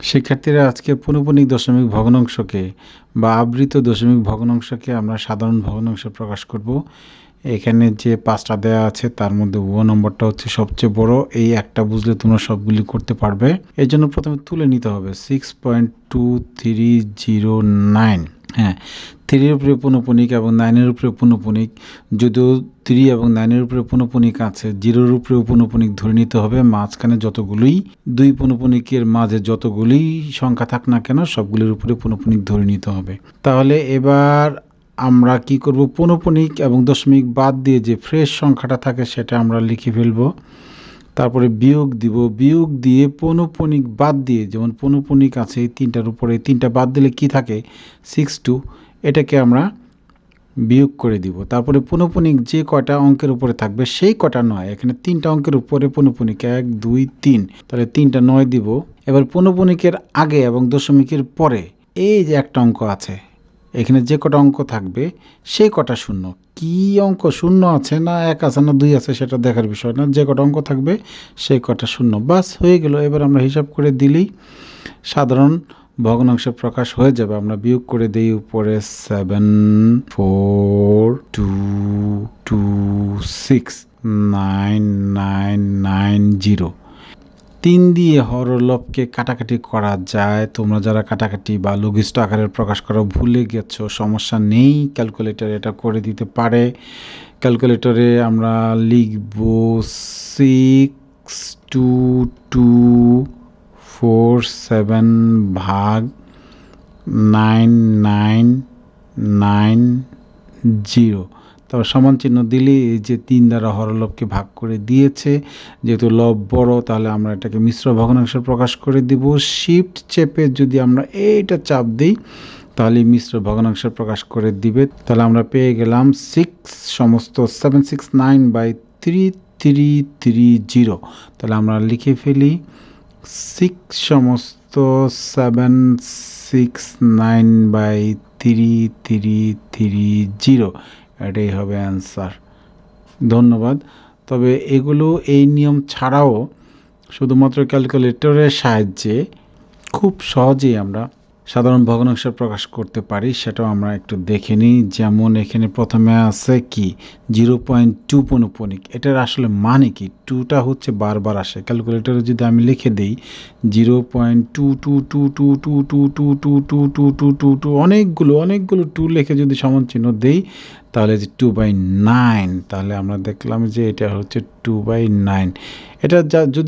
শিক্ষার্থীরা আজকে পৌনঃপুনিক দশমিক ভগ্নাংশকে বা আবৃত দশমিক ভগ্নাংশকে আমরা সাধারণ ভগ্নাংশে প্রকাশ করব। এখানে যে পাঁচটা দেয়া আছে, তার মধ্যে ও নম্বরটা হচ্ছে সবচেয়ে বড়। এই একটা বুঝলে তোমরা সবগুলি করতে পারবে। এর জন্য প্রথমে তুলে নিতে হবে six point two three zero nine হ্যাঁ থ্রির উপরে পুনঃপুনিক এবং নাইনের উপরে পুনঃপুনিক। যদিও থ্রি এবং নাইনের উপরে পুনঃপুনিক আছে, জিরোর উপরে পুনঃপুনিক ধরে নিতে হবে। মাঝখানে যতগুলোই দুই পুনঃপুনিকের মাঝে যতগুলি সংখ্যা থাক না কেন, সবগুলির উপরে পুনঃপুনিক ধরে নিতে হবে। তাহলে এবার আমরা কি করব? পুনঃপুনিক এবং দশমিক বাদ দিয়ে যে ফ্রেশ সংখ্যাটা থাকে, সেটা আমরা লিখে ফেলব। তারপরে বিয়োগ দিব, বিয়োগ দিয়ে পৌনপুনিক বাদ দিয়ে, যেমন পৌনপুনিক আছে তিনটার উপরে তিনটা বাদ দিলে কি থাকে? সিক্স টু এটাকে আমরা বিয়োগ করে দিব। তারপরে পৌনপুনিক যে কয়টা অঙ্কের উপরে থাকবে, সেই কটা নয়। এখানে তিনটা অঙ্কের উপরে পৌনপুনিক এক, দুই, তিন। তাহলে তিনটা নয় দিব। এবার পৌনপুনিকের আগে এবং দশমিকের পরে এই যে একটা অঙ্ক আছে এখানে যে কটা অঙ্ক থাকবে, সেই কটা শূন্য। কি অঙ্ক? শূন্য আছে না এক আছে না দুই আছে সেটা দেখার বিষয় না। যে কটা অঙ্ক থাকবে, সেই কটা শূন্য। বাস, হয়ে গেল। এবার আমরা হিসাব করে দিলেই সাধারণ ভগ্নাংশে প্রকাশ হয়ে যাবে। আমরা বিয়োগ করে দিই উপরে seven four two two six nine nine nine zero তিন দিয়ে হরলভকে কাটাকাটি করা যায়। তোমরা যারা কাটাকাটি বা লঘিষ্ঠ আকারে প্রকাশ করা, ভুলে গেছো, সমস্যা নেই। ক্যালকুলেটর এটা করে দিতে পারে। ক্যালকুলেটরে আমরা লিখব six two two four seven ভাগ নাইন নাইন নাইন জিরো তারপর সমান চিহ্ন দিলে এই যে তিন দ্বারা হরলভকে ভাগ করে দিয়েছে, যেহেতু লব বড়, তাহলে আমরা এটাকে মিশ্র ভগ্নাংশে প্রকাশ করে দিব। শিফট চেপে যদি আমরা এইটা চাপ দিই তাহলে মিশ্র ভগ্নাংশে প্রকাশ করে দিবে। তাহলে আমরা পেয়ে গেলাম সিক্স সমস্ত seven six nine by three three three zero তাহলে আমরা লিখে ফেলি সিক্স সমস্ত seven six nine by three three three zero এটাই হবে অ্যান্সার ধন্যবাদ। তবে এগুলো এই নিয়ম ছাড়াও শুধুমাত্র ক্যালকুলেটরের সাহায্যে খুব সহজেই আমরা সাধারণ ভগ্নাংশ প্রকাশ করতে পারি সেটাও আমরা একটু দেখে নিই যেমন এখানে প্রথমে আছে কি জিরো পয়েন্ট টু পনুপনিক এটার আসলে মানে কি টুটা হচ্ছে বারবার আসে ক্যালকুলেটরে যদি আমি লিখে দিই zero point two two two two two two two two two two two two two অনেকগুলো অনেকগুলো টু লিখে যদি সমান চিহ্ন দিই তাহলে যে টু বাই নাইন তাহলে আমরা দেখলাম যে এটা হচ্ছে টু বাই নাইন এটা যা যদি